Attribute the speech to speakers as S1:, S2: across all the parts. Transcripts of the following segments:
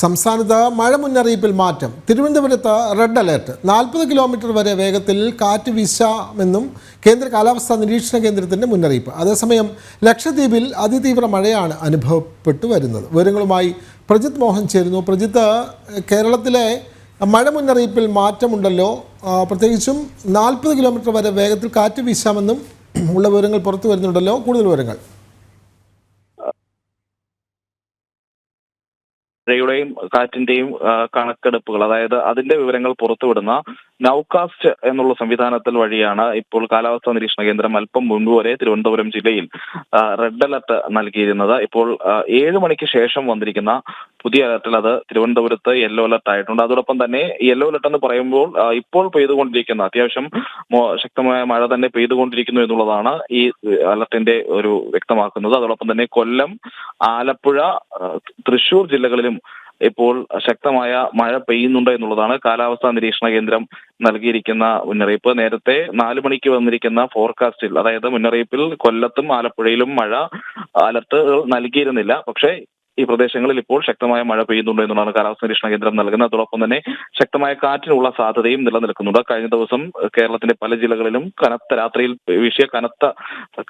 S1: സംസ്ഥാനത്ത് മഴ മുന്നറിയിപ്പിൽ മാറ്റം. തിരുവനന്തപുരത്ത് റെഡ് അലേർട്ട്. നാൽപ്പത് കിലോമീറ്റർ വരെ വേഗത്തിൽ കാറ്റ് വീശാമെന്നും കേന്ദ്ര കാലാവസ്ഥാ നിരീക്ഷണ കേന്ദ്രത്തിന്റെ മുന്നറിയിപ്പ്. അതേസമയം ലക്ഷദ്വീപിൽ അതിതീവ്ര മഴയാണ് അനുഭവപ്പെട്ടു വരുന്നത്. വിവരങ്ങളുമായി പ്രജിത് മോഹൻ ചേരുന്നു. പ്രജിത്ത് കേരളത്തിലെ മഴ മുന്നറിയിപ്പിൽ മാറ്റമുണ്ടല്ലോ. പ്രത്യേകിച്ചും നാൽപ്പത് കിലോമീറ്റർ വരെ വേഗത്തിൽ കാറ്റ് വീശാമെന്നും ഉള്ള വിവരങ്ങൾ പുറത്തു വരുന്നുണ്ടല്ലോ. കൂടുതൽ വിവരങ്ങൾ.
S2: മഴയുടെയും കാറ്റിന്റെയും കണക്കെടുപ്പുകൾ അതായത് അതിന്റെ വിവരങ്ങൾ പുറത്തുവിടുന്ന നൌകാസ്റ്റ് എന്നുള്ള സംവിധാനത്തിൽ വഴിയാണ് ഇപ്പോൾ കാലാവസ്ഥാ നിരീക്ഷണ കേന്ദ്രം അല്പം മുൻപ് വരെ തിരുവനന്തപുരം ജില്ലയിൽ റെഡ് അലർട്ട് നൽകിയിരുന്നത്. ഇപ്പോൾ ഏഴ് മണിക്ക് ശേഷം വന്നിരിക്കുന്ന പുതിയ അലർട്ടിൽ അത് തിരുവനന്തപുരത്ത് യെല്ലോ അലർട്ട് ആയിട്ടുണ്ട്. അതോടൊപ്പം തന്നെ യെല്ലോ അലർട്ട് എന്ന് പറയുമ്പോൾ ഇപ്പോൾ പെയ്തുകൊണ്ടിരിക്കുന്ന അത്യാവശ്യം ശക്തമായ മഴ തന്നെ പെയ്തുകൊണ്ടിരിക്കുന്നു എന്നുള്ളതാണ് ഈ അലർട്ടിന്റെ ഒരു വ്യക്തമാക്കുന്നത്. അതോടൊപ്പം തന്നെ കൊല്ലം ആലപ്പുഴ തൃശൂർ ജില്ലകളിലും ഇപ്പോൾ ശക്തമായ മഴ പെയ്യുന്നുണ്ട് എന്നുള്ളതാണ് കാലാവസ്ഥാ നിരീക്ഷണ കേന്ദ്രം നൽകിയിരിക്കുന്ന മുന്നറിയിപ്പ്. നേരത്തെ നാല് മണിക്ക് വന്നിരിക്കുന്ന ഫോർകാസ്റ്റിൽ അതായത് മുന്നറിയിപ്പിൽ കൊല്ലത്തും ആലപ്പുഴയിലും മഴ അലർട്ടുകൾ നൽകിയിരുന്നില്ല. പക്ഷേ ഈ പ്രദേശങ്ങളിൽ ഇപ്പോൾ ശക്തമായ മഴ പെയ്യുന്നുണ്ട് എന്നുള്ളതാണ് കാലാവസ്ഥ നിരീക്ഷണ കേന്ദ്രം നൽകുന്നത് അതോടൊപ്പം തന്നെ ശക്തമായ കാറ്റിനുള്ള സാധ്യതയും നിലനിൽക്കുന്നുണ്ട്. കഴിഞ്ഞ ദിവസം കേരളത്തിന്റെ പല ജില്ലകളിലും കനത്ത രാത്രിയിൽ വീശിയ കനത്ത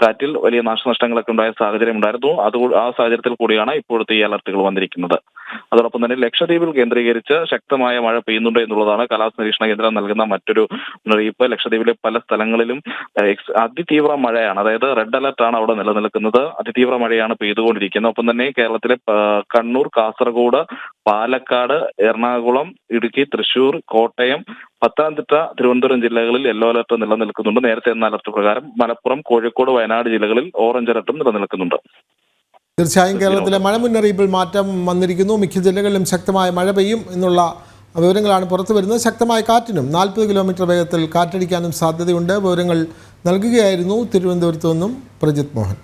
S2: കാറ്റിൽ വലിയ നാശനഷ്ടങ്ങളൊക്കെ ഉണ്ടായ സാഹചര്യം ഉണ്ടായിരുന്നു അത് ആ സാഹചര്യത്തിൽ കൂടിയാണ് ഇപ്പോഴത്തെ ഈ അലർട്ടുകൾ വന്നിരിക്കുന്നത്. അതോടൊപ്പം തന്നെ ലക്ഷദ്വീപിൽ കേന്ദ്രീകരിച്ച് ശക്തമായ മഴ പെയ്യുന്നുണ്ട് എന്നുള്ളതാണ് കാലാവസ്ഥ നിരീക്ഷണ കേന്ദ്രം നൽകുന്ന മറ്റൊരു മുന്നറിയിപ്പ്. ലക്ഷദ്വീപിലെ പല സ്ഥലങ്ങളിലും അതിതീവ്ര മഴയാണ്. അതായത് റെഡ് അലർട്ട് ആണ് അവിടെ നിലനിൽക്കുന്നത്. അതിതീവ്ര മഴയാണ് പെയ്തുകൊണ്ടിരിക്കുന്നത്. ഒപ്പം തന്നെ കേരളത്തിലെ കണ്ണൂർ കാസർഗോഡ് പാലക്കാട് എറണാകുളം ഇടുക്കി തൃശൂർ കോട്ടയം പത്തനംതിട്ട തിരുവനന്തപുരം ജില്ലകളിൽ യെല്ലോ അലർട്ട് നിലനിൽക്കുന്നുണ്ട്. നേരത്തെ എന്ന അലർട്ട് പ്രകാരം മലപ്പുറം കോഴിക്കോട് വയനാട് ജില്ലകളിൽ ഓറഞ്ച് അലർട്ടും നിലനിൽക്കുന്നുണ്ട്.
S1: തീർച്ചയായും കേരളത്തിലെ മഴ മുന്നറിയിപ്പിൽ മാറ്റം വന്നിരിക്കുന്നു. മിക്ക ജില്ലകളിലും ശക്തമായ മഴ പെയ്യും എന്നുള്ള വിവരങ്ങളാണ് പുറത്തു വരുന്നത്. ശക്തമായ കാറ്റിനും നാൽപ്പത് കിലോമീറ്റർ വേഗത്തിൽ കാറ്റടിക്കാനും സാധ്യതയുണ്ട്. വിവരങ്ങൾ നൽകുകയായിരുന്നു തിരുവനന്തപുരത്തു നിന്നും പ്രജിത് മോഹൻ.